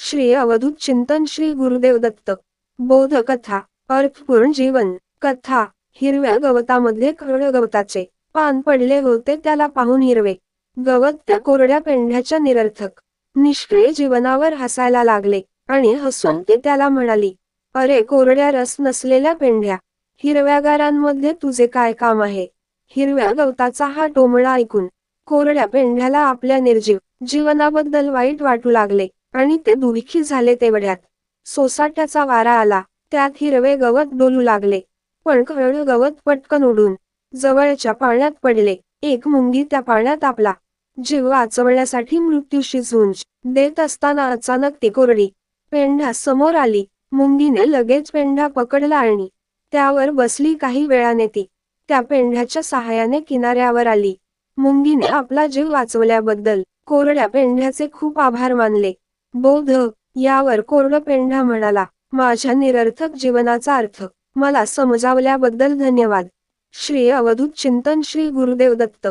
श्री अवधूत चिंतन श्री गुरुदेव दत्त. बोध कथा अर्थपूर्ण जीवन कथा हिरव्या गवतामध्ये खरड गवताचे. पान पडले होते त्याला पाहून हिरवे. गवत त्या कोरड्या पेंढ्याच्या निरर्थक. निष्क्रिय जीवनावर हसायला लागले आणि हसून ते त्याला म्हणाली अरे कोरड्या रस नसलेल्या पेंढ्या हिरव्या गारांमध्ये तुझे काय काम आहे? हिरव्या गवताचा हा टोमळा ऐकून कोरड्या पेंढ्याला आपल्या निर्जीव जीवनाबद्दल वाईट वाटू लागले. आणि ते दुःखी झाले तेवढ्यात. सोसाट्याचा वारा आला त्यात हिरवे गवत डोलू लागले. पण खरड गवत पटकन उडून जवळच्या पाण्यात पडले. एक मुंगी त्या पाण्यात आपला जीव वाचवण्यासाठी मृत्यूशी झुंज देत असताना अचानक ती कोरडी पेंढा समोर आली. मुंगीने लगेच पेंढा पकडला आणि त्यावर बसली काही वेळाने ती त्या पेंढ्याच्या सहाय्याने किनाऱ्यावर आली. मुंगीने आपला जीव वाचवल्याबद्दल कोरड्या पेंढ्याचे खूप आभार मानले. बोध यावर कोरडपेंढा म्हणाला. माझ्या निरर्थक जीवनाचा अर्थ मला समजावल्याबद्दल धन्यवाद. श्री अवधूत चिंतन श्री गुरुदेव दत्त.